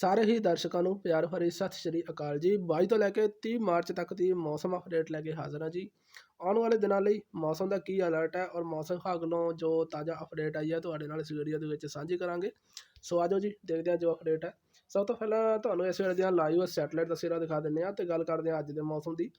ਸਾਰੇ ਹੀ ਦਰਸ਼ਕਾਂ ਨੂੰ ਪਿਆਰ ਭਰੀ ਸਤਿ ਸ਼੍ਰੀ ਅਕਾਲ ਜੀ। 22 ਤੋਂ ਲੈ ਕੇ 30 ਮਾਰਚ ਤੱਕ ਦੀ ਮੌਸਮ ਅਪਡੇਟ ਲੈ ਕੇ ਹਾਜ਼ਰ ਹਾਂ ਜੀ। ਆਉਣ ਵਾਲੇ ਦਿਨਾਂ ਲਈ ਮੌਸਮ ਦਾ ਕੀ ਅਲਰਟ ਹੈ ਔਰ ਮੌਸਮ ਵਿਭਾਗ ਨੂੰ ਜੋ ਤਾਜ਼ਾ ਅਪਡੇਟ ਆਈ ਹੈ ਤੁਹਾਡੇ ਨਾਲ ਇਸ ਵੀਡੀਓ ਦੇ ਵਿੱਚ ਸਾਂਝੀ ਕਰਾਂਗੇ। ਸੋ ਆਜੋ ਜੀ, ਦੇਖਦੇ ਹਾਂ ਜੋ ਅਪਡੇਟ ਹੈ। ਸਭ ਤੋਂ ਪਹਿਲਾਂ ਤੁਹਾਨੂੰ ਇਸ ਵੇਲੇ ਦੀਆਂ ਲਾਈਵ ਸੈਟਲਾਈਟ ਤਸਵੀਰਾਂ ਦਿਖਾ ਦਿੰਦੇ ਹਾਂ ਤੇ ਗੱਲ ਕਰਦੇ ਹਾਂ ਅੱਜ ਦੇ ਮੌਸਮ ਦੀ।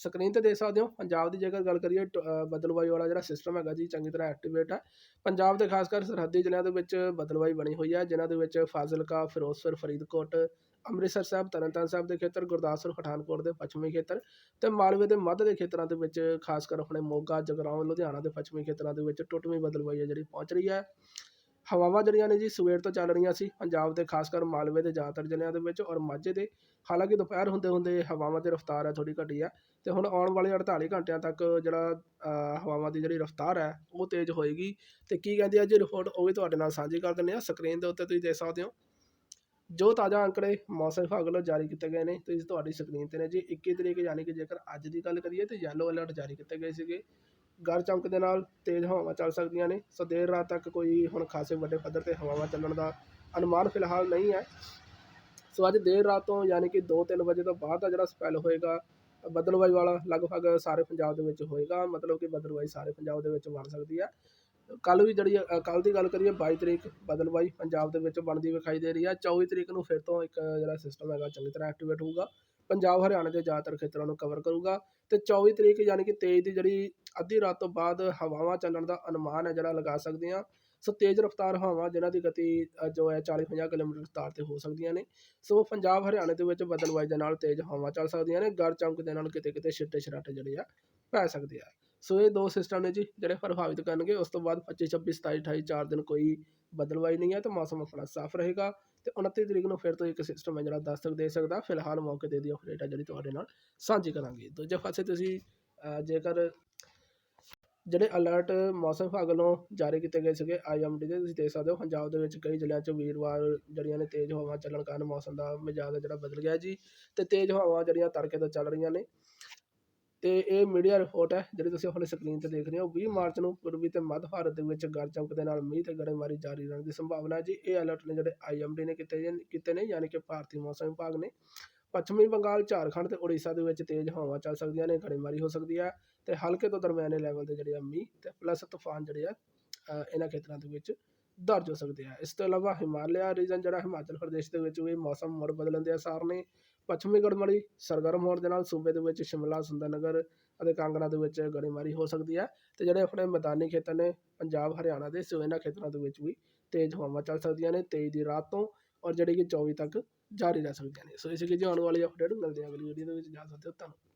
ਸਕਰੀਨ ਤੇ ਦੇਖ ਸਕਦੇ ਹੋ, ਪੰਜਾਬ ਦੀ ਜੇਕਰ ਗੱਲ ਕਰੀਏ, ਟ- ਬਦਲਵਾਈ ਵਾਲਾ ਜਿਹੜਾ ਸਿਸਟਮ ਹੈਗਾ ਜੀ, ਚੰਗੀ ਤਰ੍ਹਾਂ ਐਕਟੀਵੇਟ ਹੈ ਪੰਜਾਬ ਦੇ ਖਾਸ ਕਰ ਸਰਹੱਦੀ ਜ਼ਿਲ੍ਹਿਆਂ ਦੇ ਵਿੱਚ ਬਦਲਵਾਈ ਬਣੀ ਹੋਈ ਹੈ ਜਿਨ੍ਹਾਂ ਦੇ ਵਿੱਚ ਫਾਜ਼ਿਲਕਾ, ਫਿਰੋਜ਼ਪੁਰ, ਫਰੀਦਕੋਟ, ਅੰਮ੍ਰਿਤਸਰ ਸਾਹਿਬ, ਤਰਨਤਾਰਨ ਸਾਹਿਬ ਦੇ ਖੇਤਰ, ਗੁਰਦਾਸਪੁਰ, ਪਠਾਨਕੋਟ ਦੇ ਪੱਛਮੀ ਖੇਤਰ ਤੇ ਮਾਲਵੇ ਦੇ ਮੱਧ ਦੇ ਖੇਤਰਾਂ ਦੇ ਵਿੱਚ ਖਾਸ ਕਰ ਆਪਣੇ ਮੋਗਾ, ਜਗਰਾਉਂ, ਲੁਧਿਆਣਾ ਦੇ ਪੱਛਮੀ ਖੇਤਰਾਂ ਦੇ ਵਿੱਚ ਟੁੱਟਵੀਂ ਬਦਲਵਾਈ ਹੈ ਜਿਹੜੀ ਪਹੁੰਚ ਰਹੀ ਹੈ ਹਵਾਵਾਂ ਜਿਹੜੀਆਂ ਨੇ ਜੀ, ਸਵੇਰ ਤੋਂ ਚੱਲ ਰਹੀਆਂ ਸੀ, ਪੰਜਾਬ ਦੇ ਖਾਸ ਕਰ ਮਾਲਵੇ ਦੇ ਜ਼ਿਆਦਾਤਰ ਜ਼ਿਲ੍ਹਿਆਂ ਦੇ ਵਿੱਚ ਔਰ ਮਾਝੇ ਦੇ, ਹਾਲਾਂਕਿ ਦੁਪਹਿਰ ਹੁੰਦੇ ਹੁੰਦੇ ਹਵਾਵਾਂ ਦੀ ਰਫ਼ਤਾਰ ਹੈ ਥੋੜੀ ਘਟੀ ਹੈ ਤੇ ਹੁਣ ਆਉਣ ਵਾਲੇ 48 ਘੰਟਿਆਂ ਤੱਕ ਜਿਹੜਾ ਹਵਾਵਾਂ ਦੀ ਜਿਹੜੀ ਰਫ਼ਤਾਰ ਹੈ, ਉਹ ਤੇਜ਼ ਹੋਏਗੀ ਤੇ ਕੀ ਕਹਿੰਦੀ ਹੈ ਜੀ ਰਿਪੋਰਟ ਉਹ ਵੀ ਤੁਹਾਡੇ ਨਾਲ ਸਾਂਝੀ ਕਰ ਦਿੰਦੇ ਆ ਸਕਰੀਨ ਦੇ ਉੱਤੇ ਤੁਸੀਂ ਦੇਖ ਸਕਦੇ ਹੋ। ਜੋ ਤਾਜ਼ਾ ਅੰਕੜੇ ਮੌਸਮ ਵਿਭਾਗ ਵੱਲੋਂ ਜਾਰੀ ਕੀਤੇ ਗਏ ਨੇ ਤੁਸੀਂ ਤੁਹਾਡੀ ਸਕਰੀਨ ਤੇ ਨੇ ਜੀ 21 ਤਰੀਕ ਯਾਨੀ ਕਿ ਜੇਕਰ ਅੱਜ ਦੀ ਗੱਲ ਕਰੀਏ ਤੇ ਯੈਲੋ ਅਲਰਟ ਜਾਰੀ ਕੀਤੇ ਗਏ ਸੀਗੇ। ਗੜ ਚਮਕ ਦੇ ਨਾਲ ਤੇਜ਼ ਹਵਾਵਾਂ ਚੱਲ ਸਕਦੀਆਂ ਨੇ। ਸੋ ਦੇਰ ਰਾਤ ਤੱਕ ਕੋਈ ਹੁਣ ਖਾਸੇ ਵੱਡੇ ਪੱਧਰ ਤੇ ਹਵਾਵਾਂ ਚੱਲਣ ਦਾ ਅਨੁਮਾਨ ਫਿਲਹਾਲ ਨਹੀਂ ਹੈ। ਸੋ ਅੱਜ ਦੇਰ ਰਾਤ ਤੋਂ ਯਾਨੀ ਕਿ 2-3 ਵਜੇ ਤੋਂ ਬਾਅਦ ਦਾ ਜਿਹੜਾ ਸਪੈਲ ਹੋਏਗਾ, ਬਦਲਵਾਈ ਵਾਲਾ ਲਗਭਗ ਸਾਰੇ ਪੰਜਾਬ ਦੇ ਵਿੱਚ ਹੋਏਗਾ। ਮਤਲਬ ਕਿ ਬਦਲਵਾਈ ਸਾਰੇ ਪੰਜਾਬ ਦੇ ਵਿੱਚ ਬਣ ਸਕਦੀ ਹੈ। ਕੱਲ ਵੀ ਜਿਹੜੀ ਕੱਲ ਦੀ ਗੱਲ ਕਰੀਏ 22 ਤਰੀਕ ਬਦਲਵਾਈ ਪੰਜਾਬ ਦੇ ਵਿੱਚ ਬਣਦੀ ਵਿਖਾਈ ਦੇ ਰਹੀ ਹੈ। 24 ਤਰੀਕ ਨੂੰ ਫਿਰ ਤੋਂ ਇੱਕ ਜਿਹੜਾ ਸਿਸਟਮ ਹੈਗਾ, ਚੰਗੀ ਤਰ੍ਹਾਂ ਐਕਟੀਵੇਟ ਹੋਊਗਾ। ਪੰਜਾਬ, ਹਰਿਆਣਾ ਦੇ ਜ਼ਿਆਦਾਤਰ ਖੇਤਰਾਂ ਨੂੰ ਕਵਰ ਕਰੂਗਾ। ਤੇ 24 ਤਰੀਕ ਯਾਨੀ ਕਿ 23 ਦੀ ਜਿਹੜੀ ਅੱਧੀ ਰਾਤ ਤੋਂ ਬਾਅਦ ਹਵਾਵਾਂ ਚੱਲਣ ਦਾ ਅਨੁਮਾਨ ਹੈ ਜਿਹੜਾ ਲਗਾ ਸਕਦੇ ਹਾਂ। ਸੋ ਤੇਜ਼ ਰਫ਼ਤਾਰ ਹਵਾਵਾਂ ਜਿਨ੍ਹਾਂ ਦੀ ਗਤੀ ਜੋ ਹੈ 40-50 ਕਿਲੋਮੀਟਰ ਰਫ਼ਤਾਰ ਤੇ ਹੋ ਸਕਦੀਆਂ ਨੇ। ਸੋ ਪੰਜਾਬ, ਹਰਿਆਣੇ ਦੇ ਵਿੱਚ ਬਦਲਵਾਈ ਦੇ ਨਾਲ ਤੇਜ਼ ਹਵਾਵਾਂ ਚੱਲ ਸਕਦੀਆਂ ਨੇ। ਗੜ ਚਮਕ ਦੇ ਨਾਲ ਕਿਤੇ ਕਿਤੇ ਛਿੱਟੇ ਛਰਾਟੇ ਜਿਹੜੇ ਆ ਪੈ ਸਕਦੇ ਆ। ਸੋ ਇਹ ਦੋ ਸਿਸਟਮ ਨੇ ਜੀ, ਜਿਹੜੇ ਪ੍ਰਭਾਵਿਤ ਕਰਨਗੇ। ਉਸ ਤੋਂ ਬਾਅਦ 25 26 27 28 ਚਾਰ ਦਿਨ ਕੋਈ ਬਦਲਵਾਈ ਨਹੀਂ ਹੈ ਤੇ ਮੌਸਮ ਆਪਣਾ ਸਾਫ਼ ਰਹੇਗਾ ਤੇ 29 ਤਰੀਕ ਨੂੰ ਫਿਰ ਤੋਂ ਇੱਕ ਸਿਸਟਮ ਹੈ ਜਿਹੜਾ ਦਸਤਕ ਦੇ ਸਕਦਾ। ਫਿਲਹਾਲ ਮੌਕੇ ਤੇ ਦੀ ਅਪਡੇਟ ਹੈ ਜਿਹੜੀ ਤੁਹਾਡੇ ਨਾਲ ਸਾਂਝੀ ਕਰਾਂਗੇ। ਦੂਜੇ ਪਾਸੇ ਤੁਸੀਂ ਜੇਕਰ ਜਿਹੜੇ ਅਲਰਟ ਮੌਸਮ ਵਿਭਾਗ ਵੱਲੋਂ ਜਾਰੀ ਕੀਤੇ ਗਏ ਸੀਗੇ ਆਈਐਮਡੀ ਦੇ, ਤੁਸੀਂ ਦੇਖ ਸਕਦੇ ਹੋ, ਪੰਜਾਬ ਦੇ ਵਿੱਚ ਕਈ ਜ਼ਿਲ੍ਹਿਆਂ 'ਚ ਵੀਰਵਾਰ ਜਿਹੜੀਆਂ ਨੇ ਤੇਜ਼ ਹਵਾਵਾਂ ਚੱਲਣ ਕਾਰਨ ਮੌਸਮ ਦਾ ਮਿਜਾਜ਼ ਜਿਹੜਾ ਬਦਲ ਗਿਆ ਜੀ ਤੇ ਤੇਜ਼ ਹਵਾਵਾਂ ਜਿਹੜੀਆਂ ਤੜਕੇ ਤੋਂ ਚੱਲ ਰਹੀਆਂ ਨੇ। ਤੇ ਇਹ ਮੀਡੀਆ ਰਿਪੋਰਟ ਹੈ, ਜਿਹੜੀ ਤੁਸੀਂ ਆਪਣੀ ਸਕਰੀਨ ਤੇ ਦੇਖ ਰਹੇ ਹੋ 20 ਮਾਰਚ ਨੂੰ ਪੂਰਬੀ ਤੇ ਮੱਧ ਭਾਰਤ ਦੇ ਵਿੱਚ ਗੜ ਦੇ ਨਾਲ ਮੀਂਹ ਤੇ ਗੜੇਮਾਰੀ ਜਾਰੀ ਰਹਿਣ ਦੀ ਸੰਭਾਵਨਾ ਹੈ ਜੀ। ਇਹ ਅਲਰਟ ਨੇ ਜਿਹੜੇ ਆਈਐਮਡੀ ਨੇ ਕੀਤੇ ਜੇ- ਕੀਤੇ ਨੇ, ਯਾਨੀ ਕਿ ਭਾਰਤੀ ਮੌਸਮ ਵਿਭਾਗ ਨੇ। ਪੱਛਮੀ ਬੰਗਾਲ, ਝਾਰਖੰਡ ਤੇ ਉੜੀਸਾ ਦੇ ਵਿੱਚ ਤੇਜ਼ ਹਵਾਵਾਂ ਚੱਲ ਸਕਦੀਆਂ ਨੇ ਗੜੇਮਾਰੀ ਹੋ ਸਕਦੀ ਹੈ ਤੇ ਹਲਕੇ ਤੋਂ ਦਰਮਿਆਨੇ ਲੈਵਲ ਦੇ ਜਿਹੜੇ ਆ ਮੀਂਹ ਤੇ ਪਲੱਸ ਤੂਫਾਨ ਜਿਹੜੇ ਆ ਇਹਨਾਂ ਖੇਤਰਾਂ ਦੇ ਵਿੱਚ ਦਰਜ ਹੋ ਸਕਦੇ ਆ। ਇਸ ਤੋਂ ਇਲਾਵਾ ਹਿਮਾਲਿਆ ਰੀਜਨ ਜਿਹੜਾ ਹਿਮਾਚਲ ਪ੍ਰਦੇਸ਼ ਦੇ ਵਿੱਚ ਵੀ ਮੌਸਮ ਮੁੜ ਬਦਲਣ ਦੇ ਆਸਾਰ ਨੇ। ਪੱਛਮੀ ਗੜਮੜੀ ਸਰਗਰਮ ਹੋਣ ਦੇ ਨਾਲ ਸੂਬੇ ਦੇ ਵਿੱਚ ਸ਼ਿਮਲਾ, ਸੁੰਦਰਨਗਰ ਅਤੇ ਕਾਂਗੜਾ ਦੇ ਵਿੱਚ ਗੜੇਮਾਰੀ ਹੋ ਸਕਦੀ ਹੈ ਤੇ ਜਿਹੜੇ ਆਪਣੇ ਮੈਦਾਨੀ ਖੇਤਰ ਨੇ, ਪੰਜਾਬ, ਹਰਿਆਣਾ ਦੇ ਸੋ ਇਹਨਾਂ ਖੇਤਰਾਂ ਦੇ ਵਿੱਚ ਵੀ ਤੇਜ਼ ਹਵਾਵਾਂ ਚੱਲ ਸਕਦੀਆਂ ਨੇ 23 ਦੀ ਰਾਤ ਤੋਂ ਔਰ ਜਿਹੜੀ ਕਿ 24 ਤੱਕ ਜਾਰੀ ਰਹਿ ਸਕਦੀਆਂ ਨੇ। ਸੋ ਇਸ ਲਈ ਜੀ ਆਉਣ ਵਾਲੀ ਅਪਡੇਟ ਮਿਲਦੇ ਆ ਅਗਲੀ ਵੀਡੀਓ ਦੇ ਵਿੱਚ। ਜਾ ਸਕਦੇ ਹੋ ਧੰਨਵਾਦ।